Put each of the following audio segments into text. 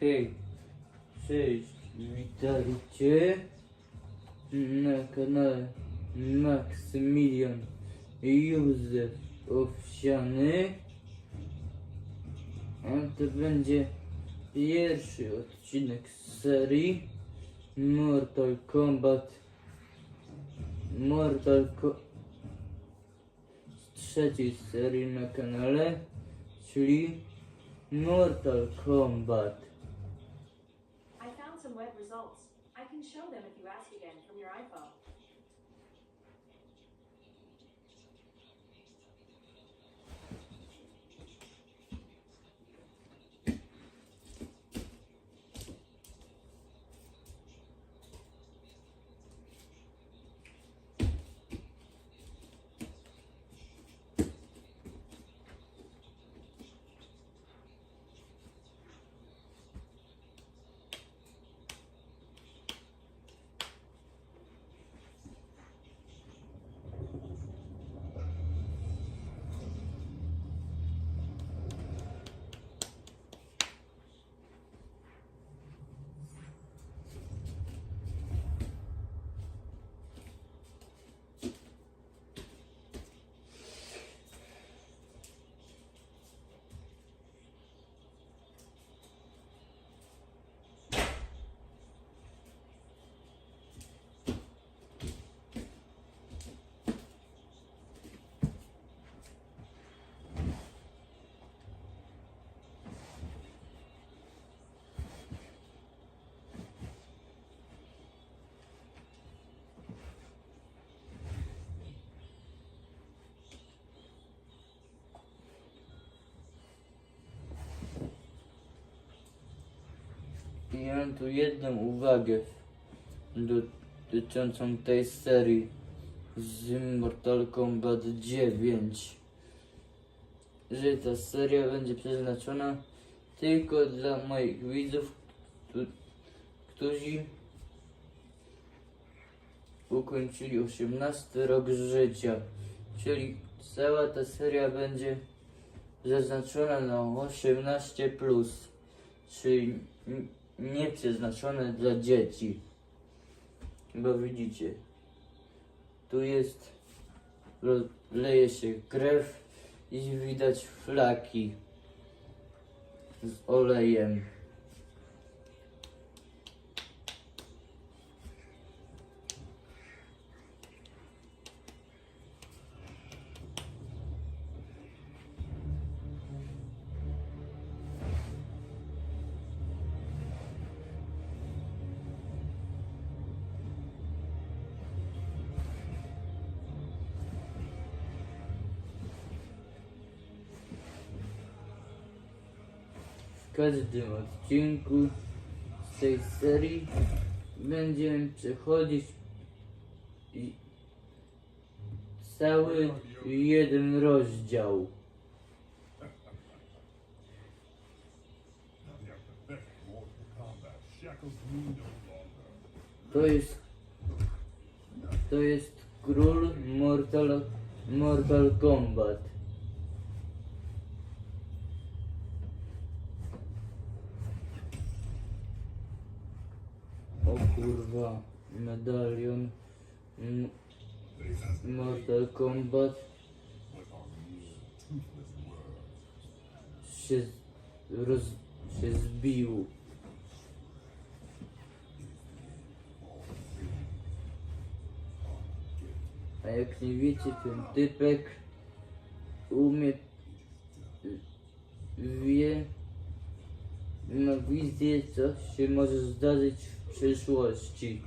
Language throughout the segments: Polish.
Hej, cześć, witajcie na kanale Maksymilian Józef Owsiany. A to będzie pierwszy odcinek z serii Mortal Kombat. Mortal Kombat z trzeciej serii na kanale, czyli Mortal Kombat. Results. I can show them if you ask again from your iPhone. I mam tu jedną uwagę dotyczącą tej serii z Mortal Kombat 9. Że ta seria będzie przeznaczona tylko dla moich widzów, któ- którzy ukończyli 18 rok życia. Czyli cała ta seria będzie zaznaczona na 18+, plus, czyli n- nie przeznaczone dla dzieci. Bo widzicie, tu jest, leje się krew i widać flaki z olejem. Każdym odcinku z tej serii będziemy przechodzić cały jeden rozdział. To jest to jest król Mortal, Mortal Kombat. O kurwa, medalion Mortal Kombat się, roz, się zbił. A jak nie wiecie, ten typek umie, wie, ma wizję, co się może zdarzyć przyszłości.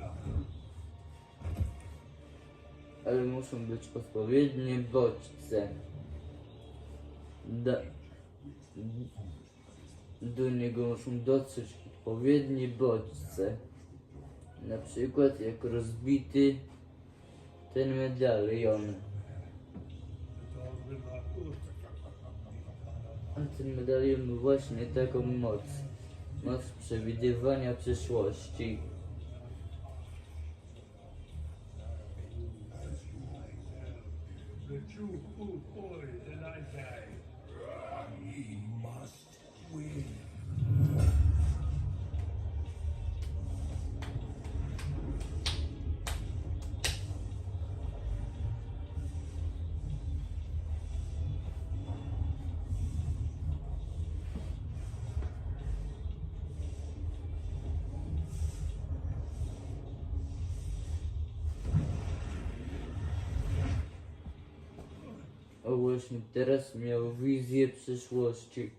Ale muszą być odpowiednie bodźce. Da, do niego muszą dotrzeć odpowiednie bodźce. Na przykład jak rozbity ten medalion. A ten medalion ma właśnie taką moc. Moc przewidywania przyszłości. A właśnie teraz miał wizję przyszłości.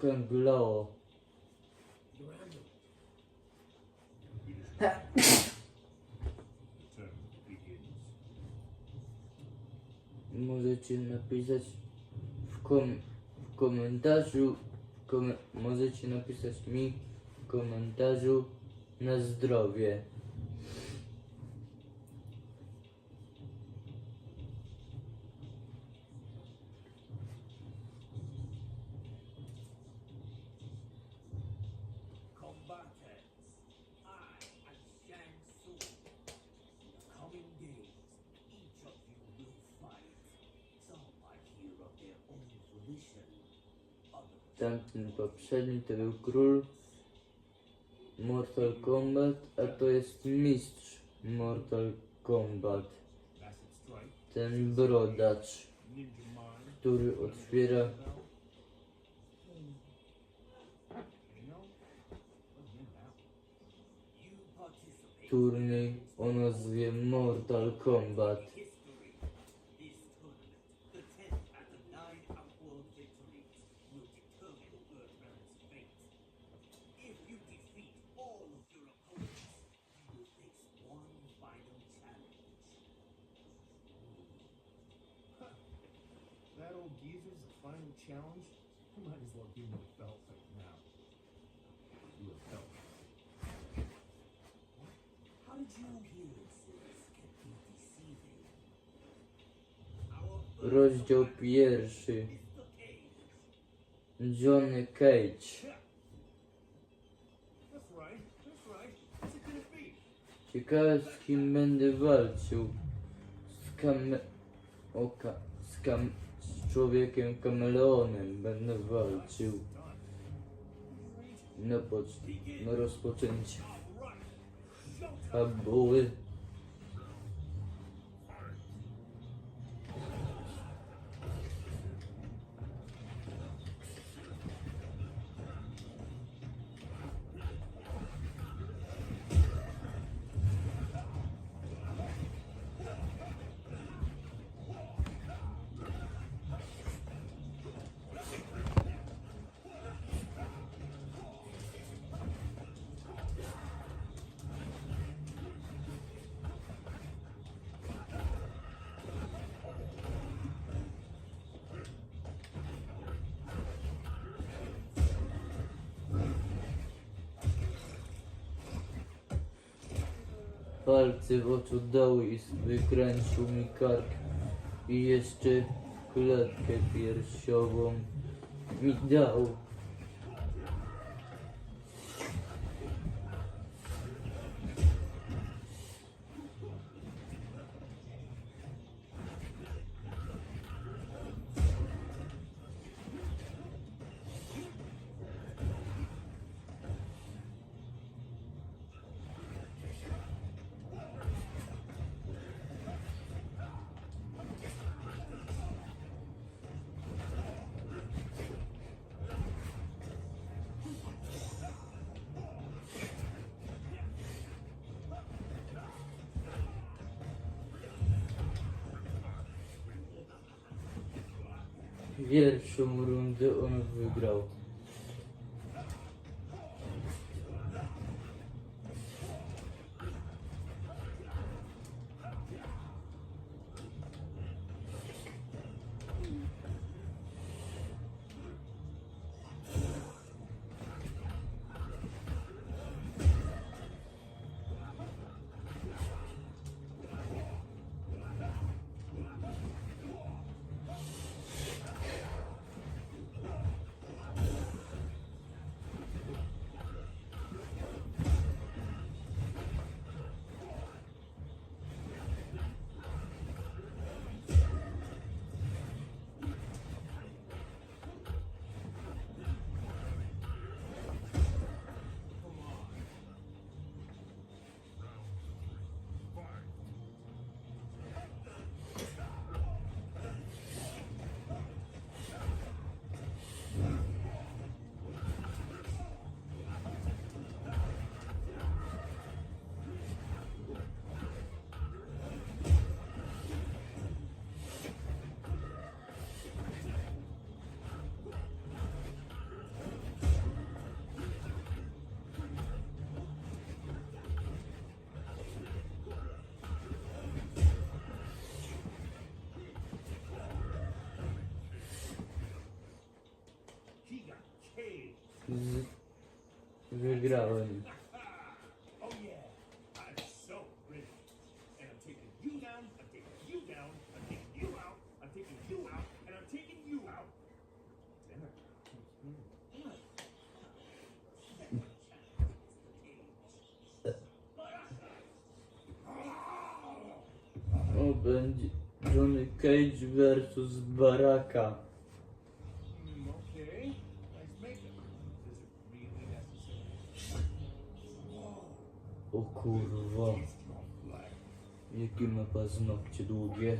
Term begins. Możecie napisać w, kom w komentarzu, kom możecie napisać mi komentarzu na zdrowie. Tamten poprzedni to był król Mortal Kombat, a to jest mistrz Mortal Kombat. Ten brodacz, który otwiera turniej o nazwie Mortal Kombat. Final challenge? You might as well give him the belt right now. You have belt. How did your appearances can be deceiving? Our Rozdział pierwszy. Johnny Cage. That's right. That's right. What's it gonna be? Ciekawe z kim będę walczył. Z kam... Oka... Z kam... Człowiekiem kameleonem będę walczył. Na, poc... na rozpoczęcie fabuły. Palce w oczu dał i wykręcił mi kark. I jeszcze klatkę piersiową mi dał. Pierwszą rundę on wygrał. Out. Dinner. O, będzie Johnny Cage versus Baraka. O kurwa, Strong flag. jakie ma paznokcie długie.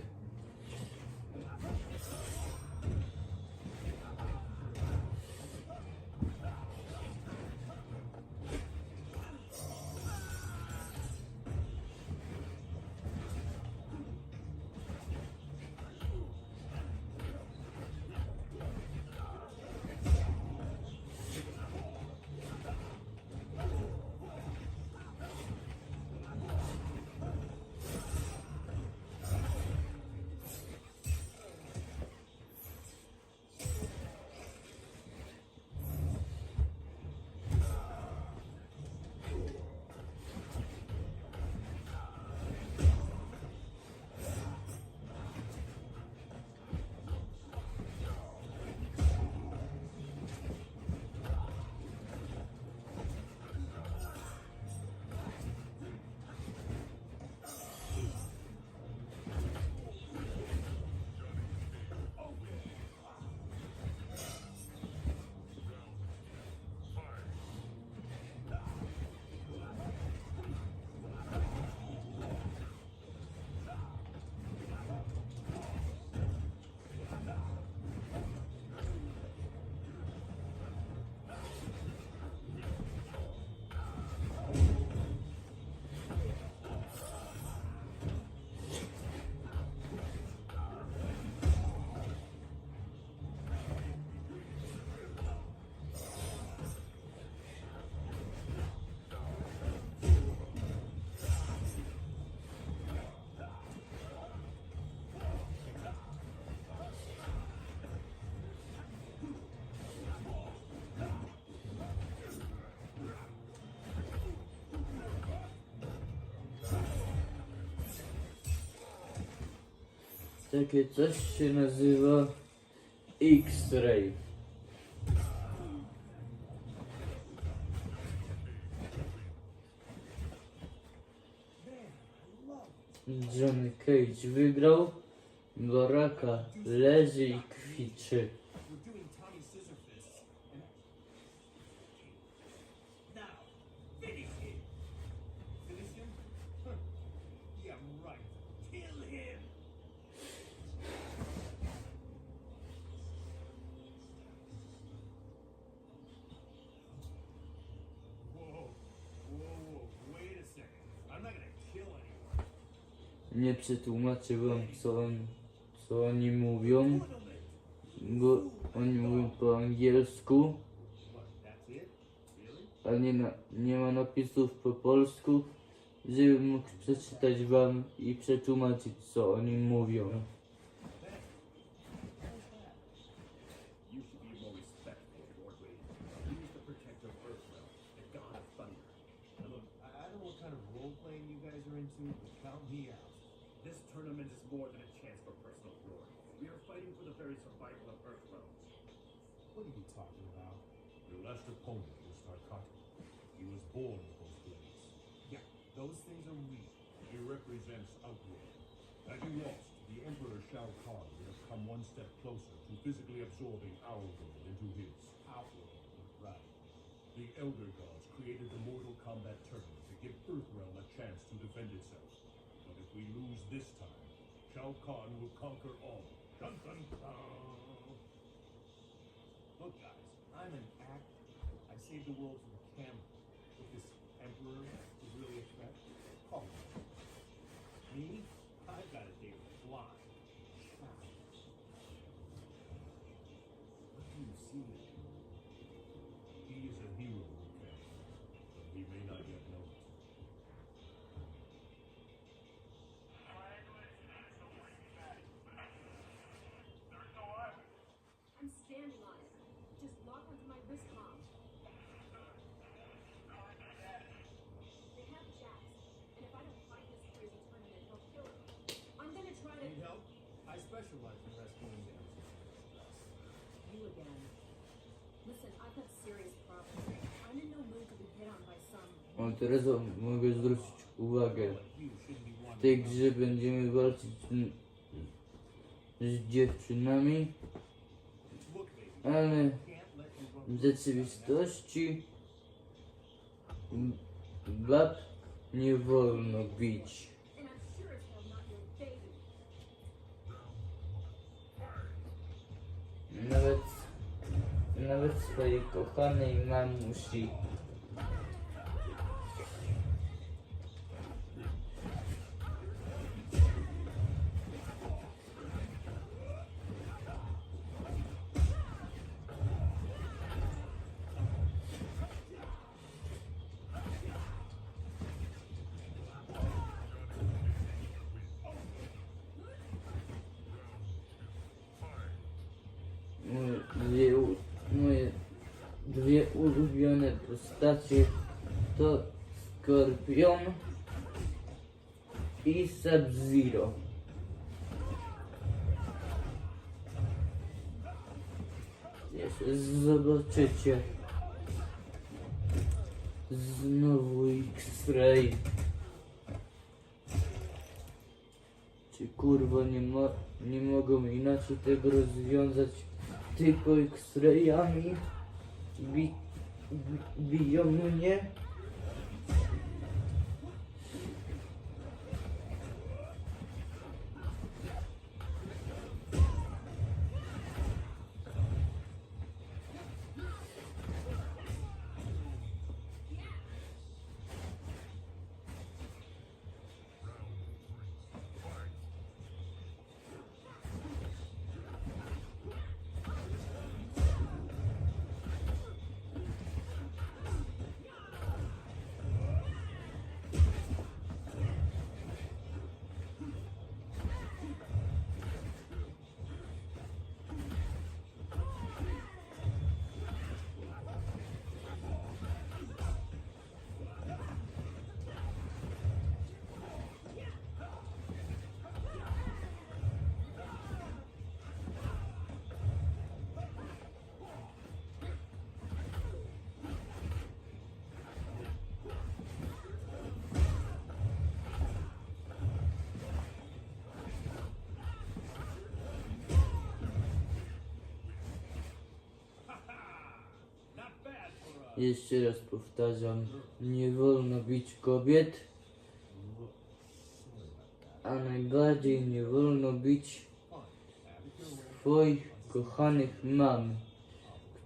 Takie coś się nazywa X-Ray. Johnny Cage wygrał, Baraka leży i kwiczy. Wam co, on, co oni mówią, bo oni mówią po angielsku, What, that's it? Really? a nie, na, nie ma napisów po polsku, żebym mógł przeczytać wam i przetłumaczyć co oni mówią. Step closer to physically absorbing our world into his. Outworld, right. The Elder Gods created the Mortal Kombat tournament to give Earthrealm a chance to defend itself. But if we lose this time, Shao Kahn will conquer all. Dun dun dun! Look, guys, I'm an actor. I saved the world from the camera. If this emperor specialize in rescuing damsels. You again. Listen, I've got serious problems. I'm in no mood to be hit on by some. O, teraz mogę zwrócić uwagę. W tej grze będziemy walczyć z, dziewczynami, ale w rzeczywistości bab nie wolno bić. Nawet, nawet swojej kochanej mamusi. Ulubione postacie to Skorpion i Sub-Zero. Zobaczycie. Znowu X-Ray. Czy kurwa nie, nie mogą inaczej tego rozwiązać tylko X-rayami? Bi bi biją mnie? Jeszcze raz powtarzam, nie wolno bić kobiet, a najbardziej nie wolno bić swoich kochanych mam,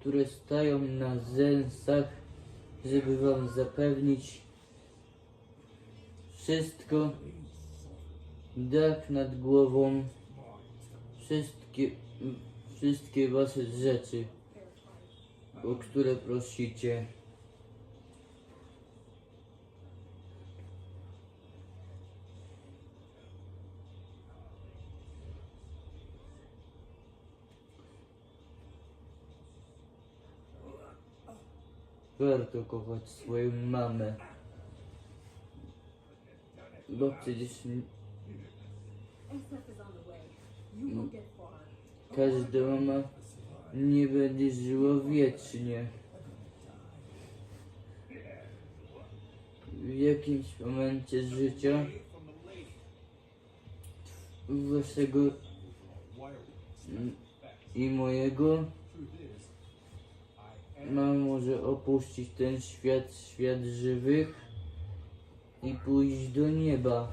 które stają na zensach, żeby wam zapewnić wszystko, dach nad głową, wszystkie, wszystkie wasze rzeczy, o które prosicie. Warto kochać swoją mamę. Bo przecież każda mama nie będzie żyła wiecznie. W jakimś momencie życia waszego i mojego truth is, I am mama może opuścić ten świat, świat żywych i pójść do nieba.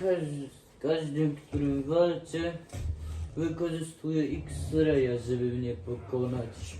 Każdy, z każdym, którym walczę, wykorzystuję X-Raya, żeby mnie pokonać.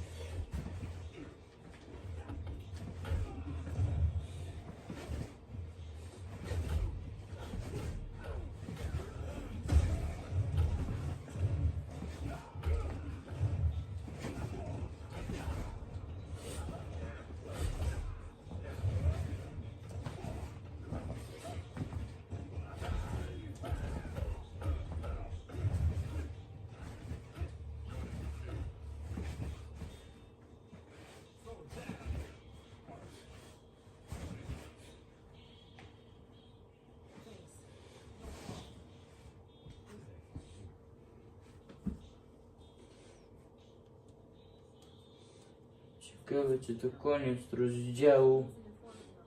Ciekawe, czy to koniec rozdziału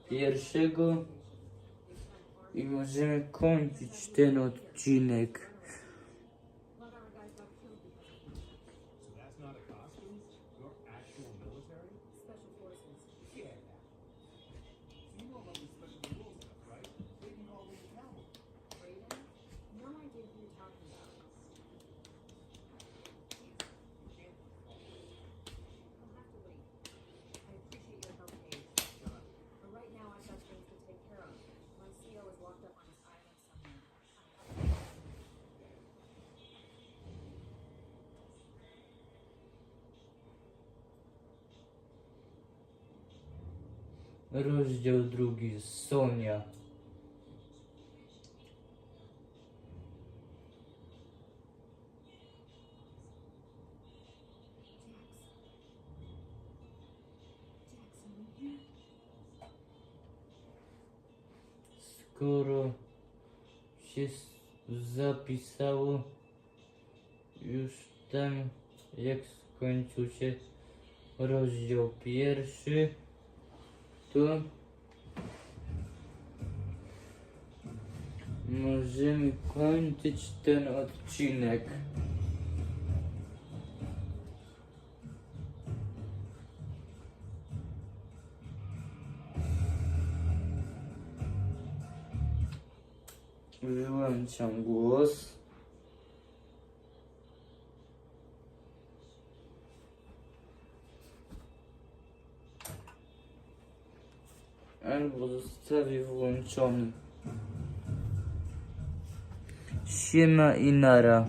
pierwszego i możemy kończyć ten odcinek. Rozdział drugi Sonia. Skoro się zapisało już tam jak skończył się rozdział pierwszy to możemy kończyć ten odcinek. Wyłączam głos. Zostawię włączony. Siema i nara.